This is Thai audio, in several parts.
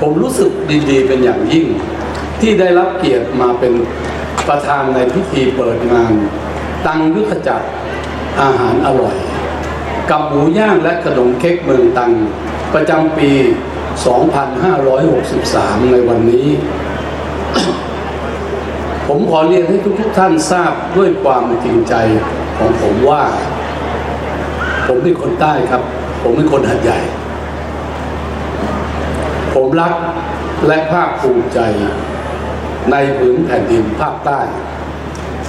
ผมรู้สึกดีๆ เป็นอย่างยิ่ง ที่ได้รับเกียรติมาเป็นประธานในพิธีเปิดงาน ตังยุทธจักรอาหารอร่อย กับหมูย่างและขนมเค้กเมืองตัง ประจำปี 2563 ในวันนี้ ผมขอเรียนให้ทุกๆท่านทราบด้วยความจริงใจของผมว่า ผมเป็นคนใต้ครับ ผมเป็นคนหัดใหญ่ ผมรักและภาคภูมิใจในผืนแผ่นดินภาคใต้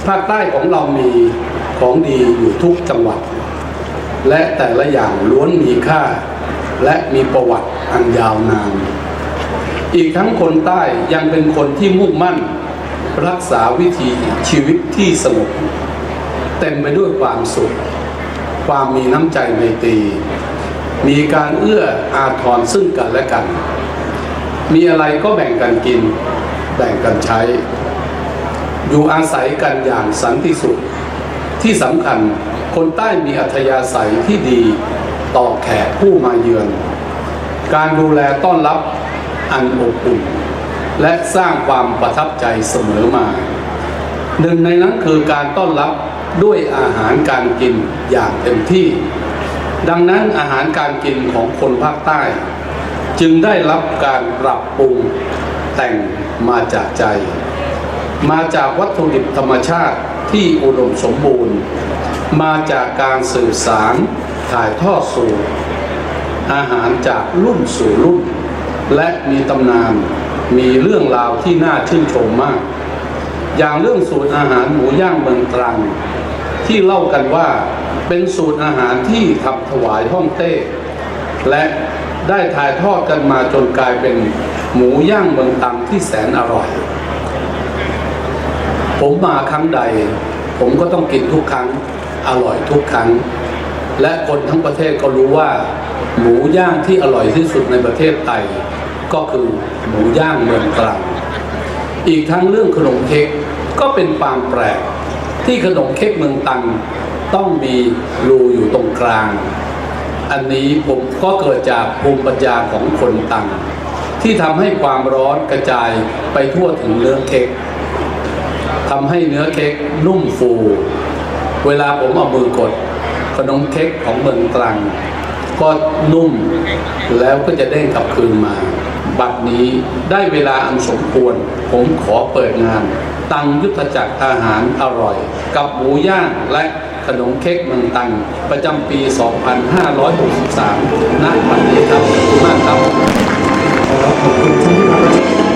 ภาคใต้ของเรามีของดีอยู่ทุกจังหวัด และแต่ละอย่างล้วนมีค่า และมีประวัติอันยาวนาน อีกทั้งคนใต้ยังเป็นคนที่มุ่งมั่น รักษาวิถีชีวิตที่สงบเต็มไปด้วยความสุข ความมีน้ำใจไมตรีมีการเอื้ออาทรซึ่งกันและกัน มีอะไรก็แบ่งกันกิน แบ่งกันใช้ อยู่อาศัยกันอย่างสันติสุข ที่สำคัญคนใต้มีอัธยาศัยที่ดีต่อแขกผู้มาเยือน การดูแลต้อนรับอันอบอุ่น และสร้างความประทับใจเสมอมา หนึ่งในนั้นคือการต้อนรับด้วยอาหารการกินอย่างเต็มที่ ดังนั้นอาหารการกินของคนภาคใต้ จึงได้รับการปรับปรุงแต่งมาจากใจ มาจากวัตถุดิบธรรมชาติที่อุดมสมบูรณ์ มาจากการสื่อสารถ่ายทอดสู่อาหารจากรุ่นสู่รุ่น และมีตำนานมีเรื่องราวที่น่าชื่นชมมาก อย่างเรื่องสูตรอาหารหมูย่างเมืองตรัง ที่เล่ากันว่าเป็นสูตรอาหารที่ทำถวายห้องเต้ และ ได้ถ่ายทอดกันมาจนกลายเป็นหมูย่างเมืองตรังที่แสนอร่อย ผมมาครั้งใด ผมก็ต้องกินทุกครั้งอร่อยทุกครั้ง และคนทั้งประเทศก็รู้ว่า หมูย่างที่อร่อยที่สุดในประเทศไทยก็คือหมูย่างเมืองตรัง อีกทั้งเรื่องขนมเค้กก็เป็นความแปลกที่ขนมเค้กเมืองตรังต้องมีรูอยู่ตรงกลาง อันนี้ผมก็เกิดจากภูมิปัญญาของคนตรังที่ทำให้ความร้อนกระจายไปทั่วถึงเนื้อเค้กทำให้เนื้อเค้กนุ่มฟู เวลาผมเอามือกด ขนมเค้กของเมืองตรัง ก็นุ่มแล้วก็จะเด้งกลับคืนมา บัดนี้ได้เวลาอันสมควร ผมขอเปิดงาน ตังยุทธจักรอาหารอร่อย กับหมูย่างและ ขนมเค้กเมืองตัง ประจำปี 2563 ณ วันนี้ครับขอบคุณมากครับขอบคุณที่มา